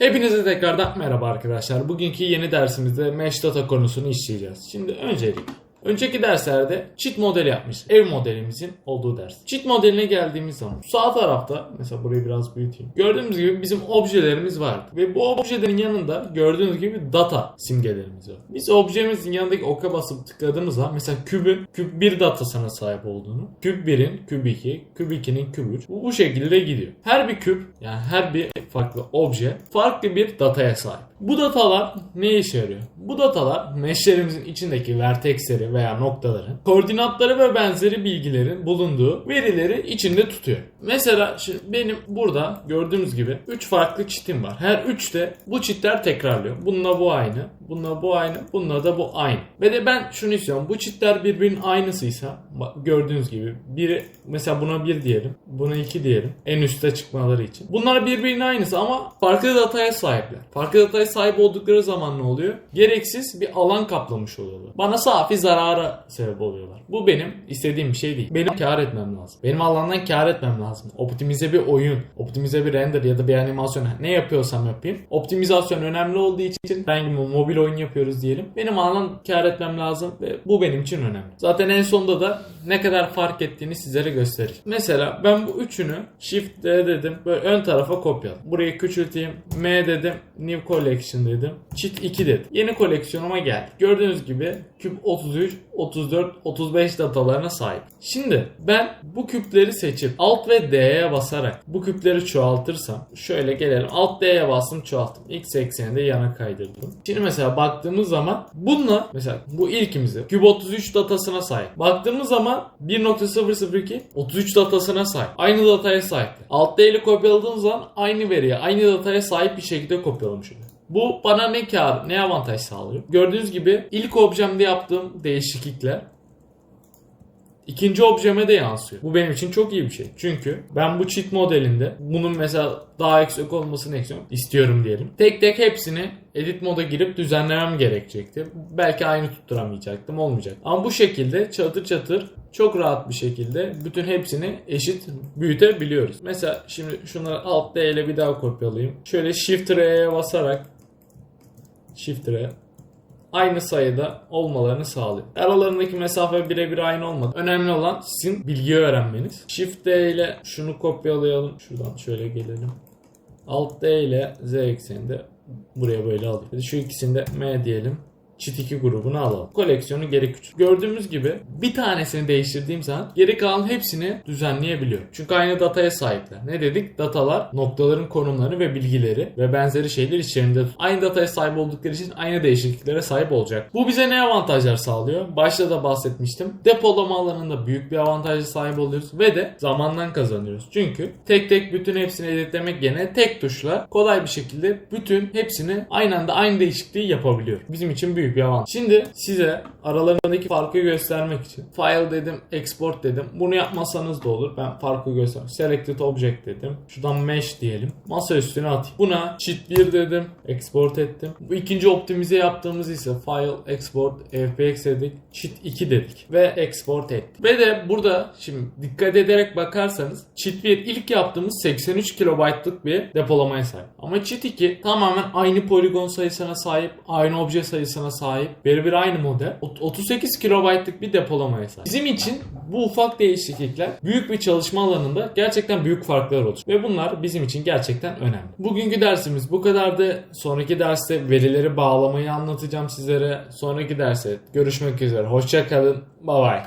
Hepinize tekrardan merhaba arkadaşlar. Bugünkü yeni dersimizde Mesh Data konusunu işleyeceğiz. Şimdi öncelik Önceki derslerde cheat modeli yapmıştık. Ev modelimizin olduğu ders. Cheat modeline geldiğimiz zaman sağ tarafta mesela burayı biraz büyüteyim. Gördüğünüz gibi bizim objelerimiz vardı. Ve bu objelerin yanında gördüğünüz gibi data simgelerimiz var. Biz objemizin yanındaki oka basıp tıkladığımız zaman mesela kübün küp 1 datasına sahip olduğunu, küp 1'in küp 2, küp 2'nin küp 3 bu, bu şekilde gidiyor. Her bir küp yani her bir farklı obje farklı bir dataya sahip. Bu datalar ne işe yarıyor? Bu datalar meshlerimizin içindeki vertexleri veya noktaların koordinatları ve benzeri bilgilerin bulunduğu verileri içinde tutuyor. Mesela şimdi benim burada gördüğünüz gibi 3 farklı çitim var. Her 3 de bu çitler tekrarlıyor. Bununla bu aynı, bununla bu aynı, bununla da bu aynı. Ve de ben şunu istiyorum. Bu çitler birbirinin aynısıysa gördüğünüz gibi biri mesela buna 1 diyelim, buna 2 diyelim en üste çıkmaları için. Bunlar birbirinin aynısı ama farklı dataya sahipler. Farklı dataya sahip oldukları zaman ne oluyor? Gereksiz bir alan kaplamış oluyorlar. Bana safi zarara sebep oluyorlar. Bu benim istediğim bir şey değil. Benim kar etmem lazım. Benim alandan kar etmem lazım. Optimize bir oyun, optimize bir render ya da bir animasyon ne yapıyorsam yapayım. Optimizasyon önemli olduğu için bir mobil oyun yapıyoruz diyelim. Benim alan kar etmem lazım ve bu benim için önemli. Zaten en sonunda da ne kadar fark ettiğini sizlere göstereceğim. Mesela ben bu üçünü Shift D dedim. Böyle ön tarafa kopyaladım. Burayı küçülteyim. M dedim. New Collection dedim. Cheat 2 dedim. Yeni koleksiyonuma geldi. Gördüğünüz gibi küp 33, 34, 35 datalarına sahip. Şimdi ben bu küpleri seçip Alt ve D'ye basarak bu küpleri çoğaltırsam şöyle gelelim. Alt D'ye bastım çoğalttım. X eksenini de yana kaydırdım. Şimdi mesela baktığımız zaman bununla mesela bu ilkimizi küp 33 datasına sahip. Baktığımız zaman 1.002 33 datasına sahip. Aynı dataya sahip. Alt D ile kopyaladığım zaman aynı veriye, aynı dataya sahip bir şekilde kopyalamış oluyor. Bu bana ne kar, ne avantaj sağlıyor? Gördüğünüz gibi ilk objemde yaptığım değişiklikler ikinci objeme de yansıyor. Bu benim için çok iyi bir şey. Çünkü ben bu cheat modelinde bunun mesela daha yüksek olmasını istiyorum, diyelim. Tek tek hepsini edit moda girip düzenlemem gerekecekti. Belki aynı tutturamayacaktım olmayacak. Ama bu şekilde çatır çatır çok rahat bir şekilde bütün hepsini eşit büyütebiliyoruz. Mesela şimdi şunları alt D ile bir daha kopyalayayım. Şöyle Shift R'ye basarak Shift R aynı sayıda olmalarını sağlıyor. Aralarındaki mesafe birebir aynı olmadı. Önemli olan sizin bilgiyi öğrenmeniz. Shift D ile şunu kopyalayalım. Şuradan şöyle gelelim. Alt D ile Z ekseninde buraya böyle. Hadi şu ikisini de M diyelim. Cheat 2 grubunu alalım. Koleksiyonu geri küçük. Gördüğümüz gibi bir tanesini değiştirdiğim zaman geri kalan hepsini düzenleyebiliyor. Çünkü aynı dataya sahipler. Ne dedik? Datalar noktaların konumları ve bilgileri ve benzeri şeyler içerisinde. Aynı dataya sahip oldukları için aynı değişikliklere sahip olacak. Bu bize ne avantajlar sağlıyor? Başta da bahsetmiştim. Depolama alanında büyük bir avantaja sahip oluyoruz ve de zamandan kazanıyoruz. Çünkü tek tek bütün hepsini editlemek yerine tek tuşla kolay bir şekilde bütün hepsini aynı anda aynı değişikliği yapabiliyor. Bizim için büyük bir avantaj. Şimdi size aralarındaki farkı göstermek için file dedim, export dedim. Bunu yapmasanız da olur. Ben farkı göstereyim. Selected object dedim. Şuradan mesh diyelim. Masa üstüne atayım. Buna cheat 1 dedim. Export ettim. Bu ikinci optimize yaptığımız ise file export fpx dedik. Cheat 2 dedik. Ve export ettik. Ve de burada şimdi dikkat ederek bakarsanız cheat 1 ilk yaptığımız 83 kilobaytlık bir depolamaya sahip. Ama cheat 2 tamamen aynı poligon sayısına sahip. Aynı obje sayısına sahip. Birebir aynı model. Ot- 38 kilobaytlık bir depolamaya sahip. Bizim için bu ufak değişiklikler büyük bir çalışma alanında gerçekten büyük farklar olacak. Ve bunlar bizim için gerçekten önemli. Bugünkü dersimiz bu kadardı. Sonraki derste verileri bağlamayı anlatacağım sizlere. Sonraki derste görüşmek üzere. Hoşça kalın. Bye bye.